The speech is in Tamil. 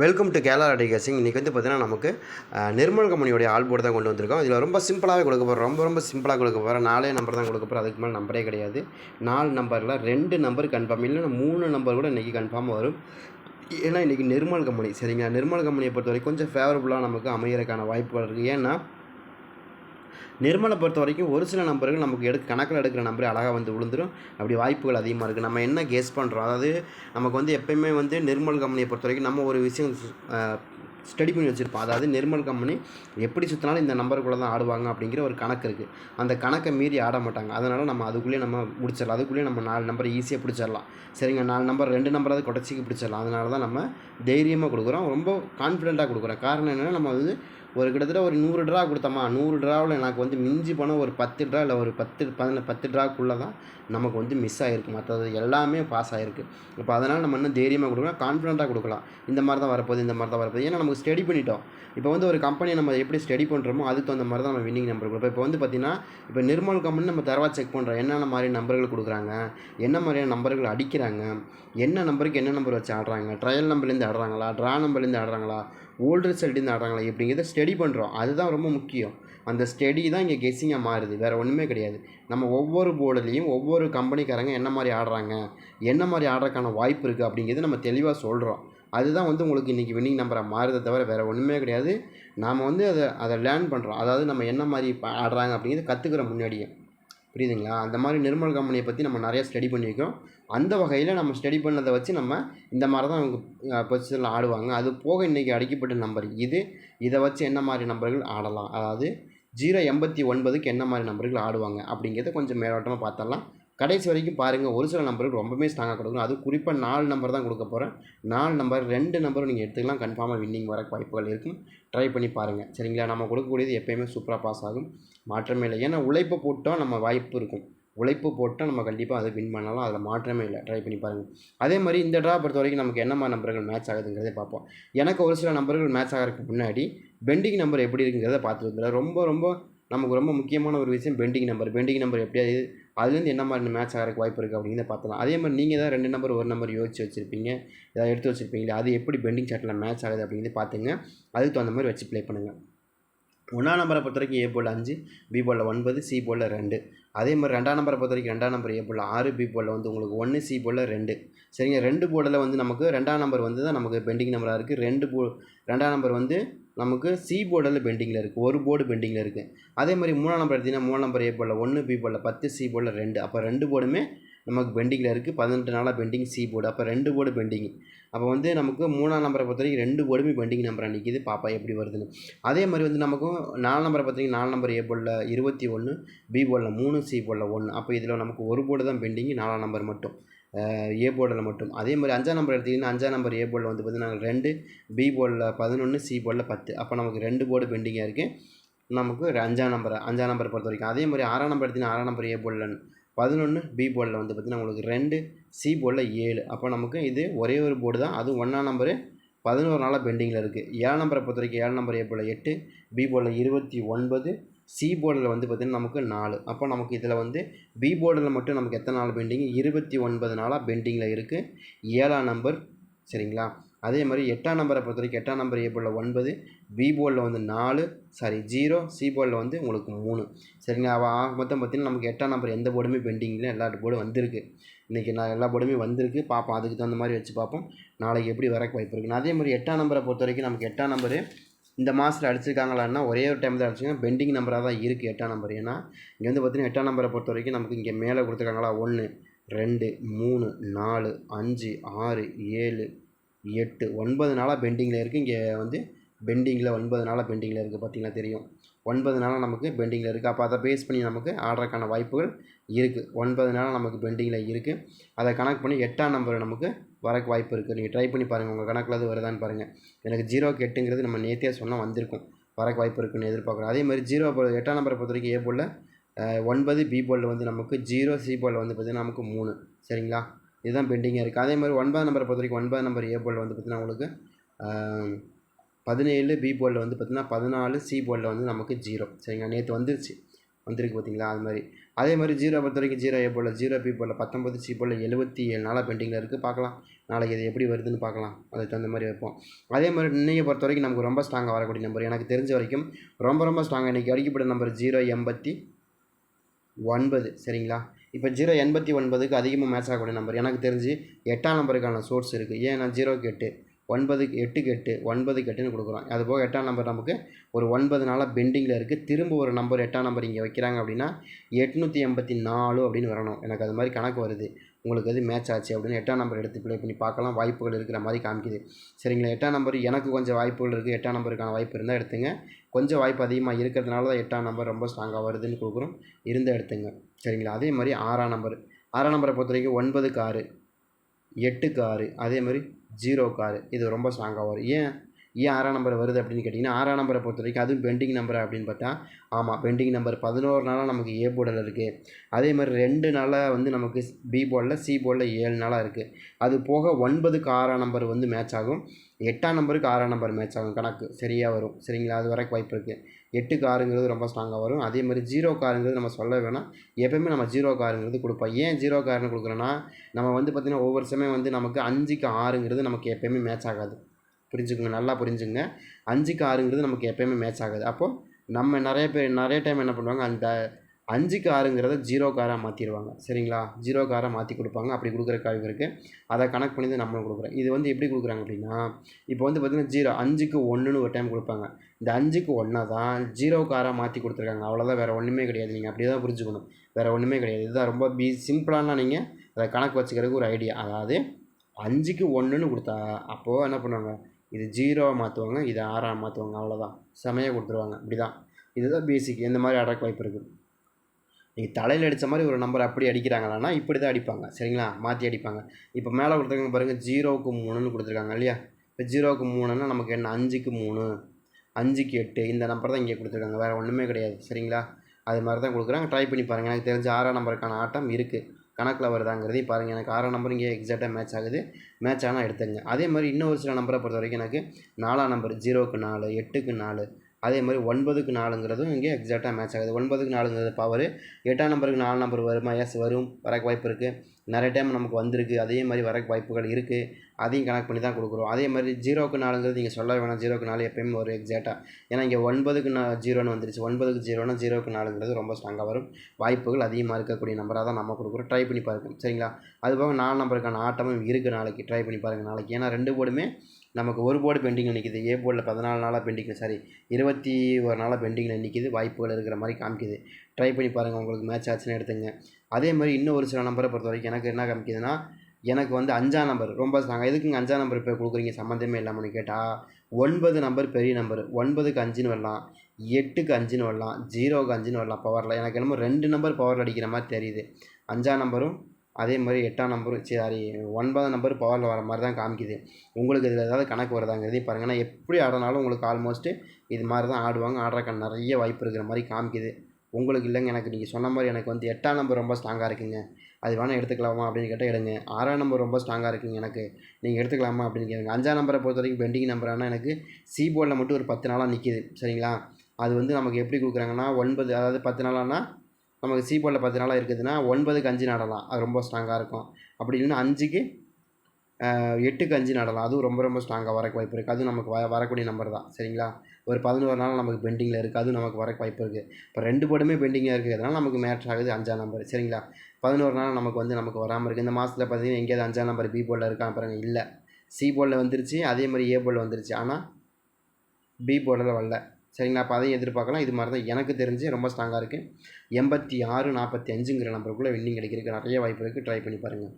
வெல்கம் டு கேலா அடிகேசிங் இன்றைக்கி வந்து பார்த்தீங்கன்னா நமக்கு நிர்மல் கம்பெனியோடைய ஆல் போர்டு தான் கொண்டு வந்திருக்கோம். இதில் ரொம்ப சிம்பிளாகவே கொடுக்க போகிறோம் ரொம்ப ரொம்ப சிம்பிளாக கொடுக்க போகிறோம் நாலே நம்பர் தான் கொடுக்க போகிறோம் அதுக்கு மேலே நம்பரே கிடையாது. நாலு நம்பரில் ரெண்டு நம்பர் கன்ஃபார்ம் இல்லைன்னா மூணு நம்பர் கூட இன்றைக்கி கன்ஃபார்ம் வரும். ஏன்னா இன்றைக்கி நிர்மல் கம்பெனி. சரிங்களா? நிர்மல் கம்பெனியை பொறுத்த வரைக்கும் கொஞ்சம் ஃபேவரபுளாக நமக்கு அமையறதுக்கான வாய்ப்புகள் இருக்குது ஏன்னா நிர்மலை பொறுத்த வரைக்கும் ஒரு சில நம்பர்கள் நமக்கு எடுக்க கணக்கில் எடுக்கிற நம்பர் அழகாக வந்து விழுந்துடும் அப்படி வாய்ப்புகள் அதிகமாக இருக்குது நம்ம என்ன கேஸ் பண்ணுறோம் அதாவது நமக்கு வந்து எப்பயுமே வந்து நிர்மல் கம்பெனியை பொறுத்த வரைக்கும் நம்ம ஒரு விஷயம் ஸ்டடி பண்ணி வச்சுருப்போம். அதாவது நிர்மல் கம்பெனி எப்படி சுற்றினாலும் இந்த நம்பருக்குள்ளே தான் ஆடுவாங்க அப்படிங்கிற ஒரு கணக்கு இருக்குது அந்த கணக்கை மீறி ஆட மாட்டாங்க. அதனால் நம்ம அதுக்குள்ளேயே நம்ம முடிச்சிடலாம். அதுக்குள்ளேயே நம்ம நாலு நம்பர் ஈஸியாக பிடிச்சிடலாம். சரிங்க நாலு நம்பர் ரெண்டு நம்பராவது கொடைச்சிக்கு பிடிச்சிடலாம். அதனால தான் நம்ம தைரியமாக கொடுக்குறோம். ரொம்ப கான்ஃபிடெண்ட்டாக கொடுக்குறோம். காரணம் என்னென்னா நம்ம வந்து ஒரு கிட்டத்தட்ட ஒரு நூறு ட்ரா கொடுத்தோமா நூறு ட்ராவில் எனக்கு வந்து மிஞ்சி போனால் ஒரு பத்து ட்ரா இல்லை ஒரு பத்து பதின பத்து ட்ராக்குள்ளே தான் நமக்கு வந்து மிஸ் ஆகிருக்கு மற்றது எல்லாமே பாஸ் ஆகிருக்கு இப்போ அதனால் நம்ம இன்னும் தைரியமாக கொடுக்கலாம் கான்ஃபிடென்ட்டாக கொடுக்கலாம். இந்த மாதிரி தான் வரப்போகுது இந்த மாதிரி தான் வரப்போகுது. ஏன்னா நமக்கு ஸ்டடி பண்ணிட்டோம். இப்போ வந்து ஒரு கம்பெனியை நம்ம எப்படி ஸ்டடி பண்ணுறோமோ அதுக்கு தகுந்த மாதிரி தான் நம்ம வின்னிங் நம்பர் கொடுப்போம். இப்போ வந்து பார்த்திங்கன்னா இப்போ நிர்மல் கம்பெனி நம்ம தரவா செக் பண்ணுறோம் என்னென்ன மாதிரி நம்பர்கள் கொடுக்குறாங்க? என்ன மாதிரியான நம்பர்கள் அடிக்கிறாங்க? என்ன நம்பருக்கு என்ன நம்பர் வச்சு ஆடுறாங்க? ட்ரையல் நம்பர்லேருந்து ஆடுறாங்களா? ட்ரா நம்பர்லேருந்து ஆடுறாங்களா? ஓல்டு ரிசல்ட் ஆடுறாங்களா எப்படிங்கிறத ஸ்டடி பண்ணுறோம் அதுதான் ரொம்ப முக்கியம். அந்த ஸ்டடி தான் இங்கே கெஸ்ஸிங்காக மாறுது. வேறு ஒன்றுமே கிடையாது. நம்ம ஒவ்வொரு போர்டுலேயும் ஒவ்வொரு கம்பெனிக்காரங்க என்ன மாதிரி ஆடுறாங்க என்ன மாதிரி ஆடுறதுக்கான வாய்ப்பு இருக்குது அப்படிங்கிறது நம்ம தெளிவாக சொல்கிறோம் அதுதான் வந்து உங்களுக்கு இன்றைக்கி வின்னிங் நம்பராக மாறுதை தவிர வேறு ஒன்றுமே கிடையாது. நாம் வந்து அதை அதை லேர்ன் பண்ணுறோம் அதாவது நம்ம என்ன மாதிரி ஆடுறாங்க அப்படிங்கிறது கற்றுக்குறோம் முன்னாடியே. புரியுதுங்களா? அந்த மாதிரி நிர்மல் கம்பெனியை பற்றி நம்ம நிறையா ஸ்டடி பண்ணியிருக்கோம் அந்த வகையில் நம்ம ஸ்டடி பண்ணதை வச்சு நம்ம இந்த மாதிரி தான் அவங்க பொசிஷனில் ஆடுவாங்க. அது போக இன்றைக்கி அடிக்கப்பட்ட நம்பர் இது. இதை வச்சு என்ன மாதிரி நம்பர்கள் ஆடலாம்? அதாவது ஜீரோ எண்பத்தி ஒன்பதுக்கு என்ன மாதிரி நம்பர்கள் ஆடுவாங்க? அப்படிங்கிறத கொஞ்சம் மேலோட்டமாக பார்த்தரலாம் கடைசி வரைக்கும் பாருங்கள் ஒரு சில நம்பர்கள் ரொம்பவே ஸ்ட்ராங்காக கொடுக்கணும் அது குறிப்பாக நாலு நம்பர் தான் கொடுக்க போகிறேன் நாலு நம்பர் ரெண்டு நம்பரும் நீங்கள் எடுத்துக்கலாம். கன்ஃபார்மாக வின்னிங் வர வாய்ப்புகள் இருக்கும். ட்ரை பண்ணி பாருங்கள் சரிங்களா? நம்ம கொடுக்கக்கூடியது எப்போயுமே சூப்பராக பாஸ் ஆகும். மாற்றமே இல்லை. ஏன்னா உழைப்பை போட்டால் நம்ம வாய்ப்பு இருக்கும். உழைப்பு போட்டால் நம்ம கண்டிப்பாக அதை வின் பண்ணலாம். அதில் மாற்றமே இல்லை. ட்ரை பண்ணி பாருங்கள் அதே மாதிரி இந்த ட்ரா பொறுத்த வரைக்கும் நமக்கு என்ன மாதிரி நம்பர்கள் மேட்ச் ஆகுதுங்கிறதே பார்ப்போம். எனக்கு ஒரு சில நம்பர்கள் மேட்ச் ஆகிறதுக்கு முன்னாடி பெண்டிங் நம்பர் எப்படி இருக்குங்கிறத பார்த்துருந்தேன் ரொம்ப ரொம்ப நமக்கு ரொம்ப முக்கியமான ஒரு விஷயம் பெண்டிங் நம்பர் பெண்டிங் நம்பர் எப்படியாவது அதுலேருந்து என்ன மாதிரி மேட்ச் ஆகிறதுக்கு வாய்ப்பு இருக்குது அப்படிங்கிறத பார்த்தலாம் அதே மாதிரி நீங்கள் தான் ரெண்டு நம்பர் ஒரு நம்பர் யோசிச்சு வச்சுருப்பீங்க. ஏதாவது எடுத்து வச்சுருப்பீங்களே? அது எப்படி பெண்டிங் சாட்டில் மேட்ச் ஆகுது அப்படிங்கிறத பார்த்துங்க. அதுக்கு தகுந்த மாதிரி வச்சு ப்ளே பண்ணுங்கள் ஒன்றாம் நம்பரை பொறுத்த வரைக்கும் ஏ போல் அஞ்சு பி போலில் ஒன்பது சி போலில் ரெண்டு. அதே மாதிரி ரெண்டாம் நம்பரை பொறுத்த வரைக்கும் ரெண்டாம் நம்பர் ஏ போல் ஆறு பி போலில் வந்து உங்களுக்கு ஒன்று சி போலில் ரெண்டு. சரிங்க? ரெண்டு போர்டில் வந்து நமக்கு ரெண்டாம் நம்பர் வந்து தான் நமக்கு பெண்டிங் நம்பராக இருக்குது ரெண்டு போ ரெண்டாம் நம்பர் வந்து நமக்கு சி போர்டில் பெண்டிங்கில் இருக்குது ஒரு போர்டு பெண்டிங்கில் இருக்குது அதே மாதிரி மூணாம் நம்பர் எடுத்திங்கன்னா மூணாம் நம்பர் ஏ போலில் ஒன்று பி போலில் பத்து சி போலில் ரெண்டு. அப்போ ரெண்டு போர்டுமே நமக்கு பெண்டிங்கில் இருக்குது பதினெட்டு நாளாக பெண்டிங் சி போர்டு அப்போ ரெண்டு போர்டு பெண்டிங் அப்போ வந்து நமக்கு மூணாம் நம்பரை பொறுத்த வரைக்கும் ரெண்டு போர்டுமே பெண்டிங் நம்பராக நிற்கிது பாப்பா எப்படி வருதுன்னு. அதே மாதிரி வந்து நமக்கும் நாலு நம்பரை பார்த்தீங்கன்னா நாலு நம்பர் ஏ போர்டில் இருபத்தி ஒன்று பி போர்டில் மூணு சி போர்டில் ஒன்று அப்போ இதில் நமக்கு ஒரு போர்டு தான் பெண்டிங் நாலாம் நம்பர் மட்டும். ஏ போர்டில் மட்டும். அதே மாதிரி அஞ்சாம் நம்பர் எடுத்திங்கன்னா அஞ்சாம் நம்பர் ஏ போர்டில் வந்து பார்த்தீங்கன்னா ரெண்டு பி போர்டில் பதினொன்று சி போர்டில் பத்து. அப்போ நமக்கு ரெண்டு போர்டு பெண்டிங்காக இருக்குது நமக்கு அஞ்சாம் நம்பர் அஞ்சாம் நம்பர் பொறுத்த வரைக்கும் அதே மாதிரி ஆறாம் நம்பர் எடுத்திங்கன்னா ஆறாம் நம்பர் ஏ போர்டில் பதினொன்று பி போர்டில் வந்து பார்த்திங்கன்னா உங்களுக்கு ரெண்டு சி போர்டில் ஏழு. அப்போ நமக்கு இது ஒரே ஒரு போர்டு தான். அதுவும் ஒன்றாம் நம்பரு பதினோரு நாளாக பெண்டிங்கில் இருக்குது ஏழு நம்பரை பொறுத்த வரைக்கும் ஏழு நம்பர் ஏ போர்டில் எட்டு. பி போர்டில் இருபத்தி ஒன்பது. சி போர்டில் வந்து பார்த்திங்கன்னா நமக்கு நாலு. அப்போ நமக்கு இதில் வந்து பி போர்டில் மட்டும் நமக்கு எத்தனை நாள் பெண்டிங் இருபத்தி ஒன்பது நாளாக பெண்டிங்கில் இருக்குது ஏழாம் நம்பர் சரிங்களா? அதே மாதிரி எட்டாம் நம்பரை பொறுத்த வரைக்கும் எட்டாம் நம்பர் ஏ போர்டில் ஒன்பது பி போர்டில் வந்து நாலு சாரி ஜீரோ சி போர்டில் வந்து உங்களுக்கு மூணு. சரிங்களா? அவள் மொத்தம் பார்த்திங்கன்னா நமக்கு எட்டாம் நம்பர் எந்த போர்டுமே பெண்டிங்கில் எல்லா போர்டும் வந்திருக்கு. இன்றைக்கி நான் எல்லா போர்டுமே வந்திருக்கு. பார்ப்போம். அதுக்கு தகுந்த மாதிரி வச்சு பார்ப்போம். நாளைக்கு எப்படி வரக்கு வாய்ப்பு இருக்குது அதே மாதிரி எட்டாம் நம்பரை பொறுத்த வரைக்கும் நமக்கு எட்டாம் நம்பரு இந்த மாதத்தில் அடிச்சிருக்காங்களான்னா ஒரே ஒரு டைம் தான் அடிச்சிருக்காங்க. பெண்டிங் நம்பராக தான் இருக்குது எட்டாம் நம்பர். ஏன்னா இங்கே வந்து பார்த்திங்கன்னா எட்டாம் நம்பரை பொறுத்த வரைக்கும் நமக்கு இங்கே மேலே கொடுத்துருக்காங்களா? ஒன்று ரெண்டு மூணு நாலு அஞ்சு ஆறு ஏழு எட்டு ஒன்பது நாளாக பெண்டிங்கில் இருக்குது இங்கே வந்து பெண்டிங்கில் ஒன்பது நாளாக பெண்டிங்கில் இருக்குது பார்த்திங்கன்னா தெரியும். ஒன்பது நாளாக நமக்கு பெண்டிங்கில் இருக்குது அப்போ அதை பேஸ் பண்ணி நமக்கு ஆடுறதுக்கான வாய்ப்புகள் இருக்குது ஒன்பது நாளாக நமக்கு பெண்டிங்கில் இருக்குது அதை கணக்கு பண்ணி எட்டாம் நம்பர் நமக்கு வரக்கு வாய்ப்பு இருக்குது நீங்கள் ட்ரை பண்ணி பாருங்கள் உங்கள் கணக்கில் அது வருதான்னு பாருங்கள் எனக்கு ஜீரோக்கு எட்டுங்கிறது நம்ம நேற்றே சொன்னால் வந்திருக்கும். வரக்கு வாய்ப்பு இருக்குன்னு எதிர்பார்க்குறோம். அதே மாதிரி ஜீரோ எட்டாம் நம்பரை பொறுத்த வரைக்கும் ஏ போலில் ஒன்பது பி போலில் வந்து நமக்கு ஜீரோ சி போலில் வந்து பார்த்திங்கன்னா நமக்கு மூணு. சரிங்களா? இதுதான் பெண்டிங்காக இருக்குது. அதே மாதிரி ஒன்பதாம் நம்பரை பொறுத்த வரைக்கும் ஒன்பதாம் நம்பர் ஏ போலில் வந்து பார்த்திங்கன்னா உங்களுக்கு பதினேழு பி போர்டில் வந்து பார்த்திங்கன்னா பதினாலு சி போர்டில் வந்து நமக்கு ஜீரோ. சரிங்களா? நேற்று வந்துருச்சு. வந்திருக்கு பார்த்தீங்களா? அது மாதிரி. அதே மாதிரி ஜீரோ பொறுத்த வரைக்கும் ஜீரோ ஏ போல் ஜீரோ பி போல் பத்தொம்பது சி போல் எழுபத்தி ஏழு நாளாக பெண்டிங்கில் இருக்குது. பார்க்கலாம். நாளைக்கு இது எப்படி வருதுன்னு பார்க்கலாம். அதுக்கு தகுந்த மாதிரி வைப்போம். அதே மாதிரி இன்னைக்கு பொறுத்த வரைக்கும் நமக்கு ரொம்ப ஸ்ட்ராங்காக வரக்கூடிய நம்பர். எனக்கு தெரிஞ்ச வரைக்கும் ரொம்ப ரொம்ப ஸ்ட்ராங்காக இன்றைக்கி அடிக்கப்பட்ட நம்பர் ஜீரோ எண்பத்தி ஒன்பது. சரிங்களா? இப்போ ஜீரோ எண்பத்தி ஒன்பதுக்கு அதிகமாக மேட்ச் ஆகக்கூடிய நம்பர் எனக்கு தெரிஞ்சு எட்டாம் நம்பருக்கான சோர்ஸ் இருக்குது ஏன்னா ஜீரோக்கு எட்டு ஒன்பதுக்கு எட்டுக்கு எட்டு ஒன்பதுக்கு எட்டுன்னு கொடுக்குறோம். அது போக எட்டாம் நம்பர் நமக்கு ஒரு ஒன்பது நாளாக பெண்டிங்கில் இருக்குது திரும்ப ஒரு நம்பர் எட்டாம் நம்பர் இங்கே வைக்கிறாங்க அப்படின்னா எட்நூற்றி எண்பத்தி நாலு அப்படின்னு வரணும். எனக்கு அது மாதிரி கணக்கு வருது. உங்களுக்கு எது மேட்ச் ஆச்சு அப்படின்னு எட்டாம் நம்பர் எடுத்து ப்ளே பண்ணி பார்க்கலாம். வாய்ப்புகள் இருக்கிற மாதிரி காமிக்குது. சரிங்களா? எட்டாம் நம்பர் எனக்கு கொஞ்சம் வாய்ப்புகள் இருக்குது எட்டாம் நம்பருக்கான வாய்ப்பு இருந்தால் எடுத்துங்க. கொஞ்சம் வாய்ப்பு அதிகமாக இருக்கிறதுனால தான் எட்டாம் நம்பர் ரொம்ப ஸ்ட்ராங்காக வருதுன்னு கொடுக்குறோம். இருந்தால் எடுத்துங்க. சரிங்களா? அதே மாதிரி ஆறாம் நம்பர் ஆறாம் நம்பரை பொறுத்த வரைக்கும் ஒன்பதுக்கு ஆறு எட்டுக்கு ஆறு அதே மாதிரி ஜீரோக்கு ஆறு இது ரொம்ப ஸ்ட்ராங்காக வரும். ஏன்? ஏன் ஆறாம் நம்பர் வருது அப்படின்னு கேட்டிங்கன்னா ஆறாம் நம்பரை பொறுத்த வரைக்கும் அதுவும் பெண்டிங் நம்பர் அப்படின்னு பார்த்தா ஆமாம் பெண்டிங் நம்பர் பதினோரு நாளாக நமக்கு ஏ போர்டில் இருக்குது அதே மாதிரி ரெண்டு நாளாக வந்து நமக்கு பி போர்டில் சி போர்டில் ஏழு நாளாக இருக்குது அது போக ஒன்பதுக்கு ஆறாம் நம்பர் வந்து மேட்ச் ஆகும். எட்டாம் நம்பருக்கு ஆறாம் நம்பர் மேட்ச் ஆகும். கணக்கு சரியாக வரும். சரிங்களா? அது வரைக்கும் வாய்ப்பு இருக்குது எட்டுக்கு ஆறுங்கிறது ரொம்ப ஸ்ட்ராங்காக வரும். அதே மாதிரி ஜீரோ காருங்கிறது நம்ம சொல்ல வேணாம். எப்போயுமே நம்ம ஜீரோ காருங்கிறது கொடுப்போம். ஏன் ஜீரோ காருன்னு கொடுக்குறோன்னா நம்ம வந்து பார்த்திங்கன்னா ஒவ்வொரு சமயம் வந்து நமக்கு அஞ்சுக்கு ஆறுங்கிறது நமக்கு எப்போயுமே மேட்ச் ஆகாது. புரிஞ்சுக்கோங்க நல்லா புரிஞ்சுங்க அஞ்சுக்கு ஆறுங்கிறது நமக்கு எப்போயுமே மேட்ச் ஆகாது. அப்போது நம்ம நிறைய பேர் நிறைய டைம் என்ன பண்ணுவாங்க? அந்த அஞ்சுக்கு ஆறுங்கிறத ஜீரோ காராக மாற்றிடுவாங்க சரிங்களா? ஜீரோ காராக மாற்றி கொடுப்பாங்க. அப்படி கொடுக்குற வாய்ப்பு இருக்குது அதை கணக்கு பண்ணி தான் நம்மளும் கொடுக்குறோம். இது வந்து எப்படி கொடுக்குறாங்க அப்படின்னா இப்போ வந்து பார்த்திங்கன்னா ஜீரோ அஞ்சுக்கு ஒன்றுன்னு ஒரு டைம் கொடுப்பாங்க. இந்த அஞ்சுக்கு ஒன்றா தான் ஜீரோ காராக மாற்றி கொடுத்துருக்காங்க. அவ்வளோதான் வேறு ஒன்றுமே கிடையாது. நீங்கள் அப்படியே தான் புரிஞ்சுக்கணும். வேறு ஒன்றுமே கிடையாது. இதுதான் ரொம்ப பீ சிம்பிளானா நீங்கள் அதை கணக்கு வச்சுக்கிறதுக்கு ஒரு ஐடியா அதாவது அஞ்சுக்கு ஒன்றுன்னு கொடுத்தா அப்போது என்ன பண்ணுவாங்க? இது ஜீரோவை மாற்றுவாங்க இது ஆறாக மாற்றுவாங்க அவ்வளோதான் செமையாக கொடுத்துருவாங்க. இப்படி தான் இதுதான் பேசிக் இந்த மாதிரி அடக்க வாய்ப்பு இருக்குது நீங்கள் தலையில் அடித்த மாதிரி ஒரு நம்பர் அப்படி அடிக்கிறாங்களான்னா இப்படி தான் அடிப்பாங்க. சரிங்களா? மாற்றி அடிப்பாங்க. இப்போ மேலே கொடுத்துருக்காங்க பாருங்கள் ஜீரோவுக்கு மூணுன்னு கொடுத்துருக்காங்க இல்லையா? இப்போ ஜீரோவுக்கு மூணுன்னா நமக்கு என்ன? அஞ்சுக்கு மூணு. அஞ்சுக்கு எட்டு. இந்த நம்பர் தான் இங்கே கொடுத்துருக்காங்க. வேறு ஒன்றுமே கிடையாது. சரிங்களா? அது மாதிரி தான் கொடுக்குறாங்க. ட்ரை பண்ணி பாருங்கள் எனக்கு தெரிஞ்ச ஆறாம் நம்பருக்கான ஆட்டம் இருக்குது கணக்கில் வருதாங்கிறதையும் பாருங்கள் எனக்கு ஆறாம் நம்பர் இங்கே எக்ஸாக்டாக மேட்ச் ஆகுது. மேட்ச் ஆனால் எடுத்துங்க அதே மாதிரி இன்னும் ஒரு சில நம்பரை பொறுத்த வரைக்கும் எனக்கு நாலாம் நம்பர் ஜீரோக்கு நாலு எட்டுக்கு நாலு அதே மாதிரி ஒன்பதுக்கு நாலுங்கிறதும் இங்கே எக்ஸாக்டாக மேட்ச் ஆகுது. ஒன்பதுக்கு நாலுங்கிறது பவர் எட்டாம் நம்பருக்கு நாலு நம்பர் வருமா? எஸ் வரும். வரக்கு வாய்ப்பு இருக்குது நிறைய டைம் நமக்கு வந்திருக்கு. அதே மாதிரி வரக்கு வாய்ப்புகள் இருக்குது அதையும் கனெக்ட் பண்ணி தான் கொடுக்குறோம். அதே மாதிரி ஜீரோக்கு நாலுங்கிறது நீங்கள் சொல்ல வேணாம். ஜீரோக்கு நாலு எப்பயுமே ஒரு எக்ஸாக்டாக ஏன்னா இங்கே ஒன்பதுக்கு நா ஜீரோன்னு வந்துருச்சு. ஒன்பதுக்கு ஜீரோனா ஜீரோக்கு நாலுங்கிறது ரொம்ப ஸ்ட்ராங்காக வரும். வாய்ப்புகள் அதிகமாக இருக்கக்கூடிய நம்பராக தான் நம்ம கொடுக்குறோம். ட்ரை பண்ணி பாருங்கள் சரிங்களா? அதுபோக நாலு நம்பருக்கான ஆட்டமும் இருக்குது நாளைக்கு. ட்ரை பண்ணி பாருங்கள் நாளைக்கு. ஏன்னா ரெண்டு போடுமே நமக்கு ஒரு போர்டு பெண்டிங்கில் நிற்கிது ஏ போர்டில் பதினாலு நாளாக பெண்டிங்கில் சாரி இருபத்தி ஒரு நாளாக பெண்டிங்கில் நிற்கிது வாய்ப்புகள் இருக்கிற மாதிரி காமிக்குது. ட்ரை பண்ணி பாருங்கள் உங்களுக்கு மேட்ச் ஆச்சுன்னு எடுத்துங்க. அதே மாதிரி இன்னும் ஒரு சில நம்பரை பொறுத்த வரைக்கும் எனக்கு என்ன காமிக்குதுன்னா எனக்கு வந்து அஞ்சாம் நம்பர் ரொம்ப நாங்கள் எதுக்குங்க அஞ்சாம் நம்பர் இப்போ கொடுக்குறீங்க? சம்மந்தமே இல்லாமல்னு கேட்டால் ஒன்பது நம்பர் பெரிய நம்பர் ஒன்பதுக்கு அஞ்சுன்னு வரலாம் எட்டுக்கு அஞ்சுன்னு வரலாம் ஜீரோக்கு அஞ்சுன்னு வரலாம் பவரில் எனக்கு என்னமோ ரெண்டு நம்பர் பவரில் அடிக்கிற மாதிரி தெரியுது. அஞ்சாம் நம்பரும் அதே மாதிரி எட்டாம் நம்பரும் சரி ஒன்பதாம் நம்பர் பவரில் வர மாதிரி தான் காமிக்குது. உங்களுக்கு இதில் ஏதாவது கணக்கு வருதாங்கிறதையும் பாருங்கள் ஆனால் எப்படி ஆடினாலும் உங்களுக்கு ஆல்மோஸ்ட்டு இது மாதிரி தான் ஆடுவாங்க. ஆடுறக்கான நிறைய வாய்ப்பு இருக்கிற மாதிரி காமிக்குது. உங்களுக்கு இல்லைங்க. எனக்கு நீங்கள் சொன்ன மாதிரி எனக்கு வந்து எட்டாம் நம்பர் ரொம்ப ஸ்ட்ராங்காக இருக்குங்க. அது வேணால் எடுத்துக்கலாமா அப்படின்னு கேட்டால் எடுங்க. ஆறாம் நம்பர் ரொம்ப ஸ்ட்ராங்காக இருக்குங்க எனக்கு. நீங்கள் எடுத்துக்கலாமா அப்படின்னு கேளுங்க. அஞ்சாம் நம்பரை பொறுத்த வரைக்கும் பெண்டிங் நம்பர் ஆனால் எனக்கு சி போர்டில் மட்டும் ஒரு பத்து நாளாக நிற்கிது சரிங்களா? அது வந்து நமக்கு எப்படி கொடுக்குறாங்கன்னா ஒன்பது அதாவது பத்து நாளானால் நமக்கு சி போர்டில் பத்து நாளாக இருக்குதுன்னா ஒன்பதுக்கு அஞ்சு நடலாம். அது ரொம்ப ஸ்ட்ராங்காக இருக்கும். அப்படி இல்லைன்னா அஞ்சுக்கு எட்டுக்கு அஞ்சு நடலாம். அதுவும் ரொம்ப ரொம்ப ஸ்ட்ராங்காக வரக்கு வாய்ப்பு இருக்குது அதுவும் நமக்கு வ வரக்கூடிய நம்பர் தான். சரிங்களா? ஒரு பதினோரு நாள் நமக்கு பெண்டிங்கில் இருக்குது அதுவும் நமக்கு வரக்கு வாய்ப்பு இருக்குது இப்போ ரெண்டு போர்டுமே பெண்டிங்காக இருக்கிறதுனால நமக்கு மேட்ச் ஆகுது அஞ்சாம் நம்பர் சரிங்களா? பதினோரு நாள் நமக்கு வந்து நமக்கு வராமல் இருக்குது இந்த மாதத்தில் பார்த்தீங்கன்னா எங்கேயாவது அஞ்சாம் நம்பர் பி போர்டில் இருக்கான் பாருங்கள் இல்லை. சி போர்டில் வந்துருச்சு. அதே மாதிரி ஏ போர்டில் வந்துருச்சு. ஆனால் பி போர்டில் வரல. சரிங்களா அப்போ அதையும் எதிர்பார்க்கலாம். இது மாதிரி தான் எனக்கு தெரிஞ்சு ரொம்ப ஸ்ட்ராங்காக இருக்குது எண்பத்தி ஆறு நாற்பத்தி அஞ்சுங்கிற நம்பருக்குள்ளே வின்னிங் கிடைக்கிறதுக்கு நிறைய வாய்ப்பு இருக்குது ட்ரை பண்ணி பாருங்கள்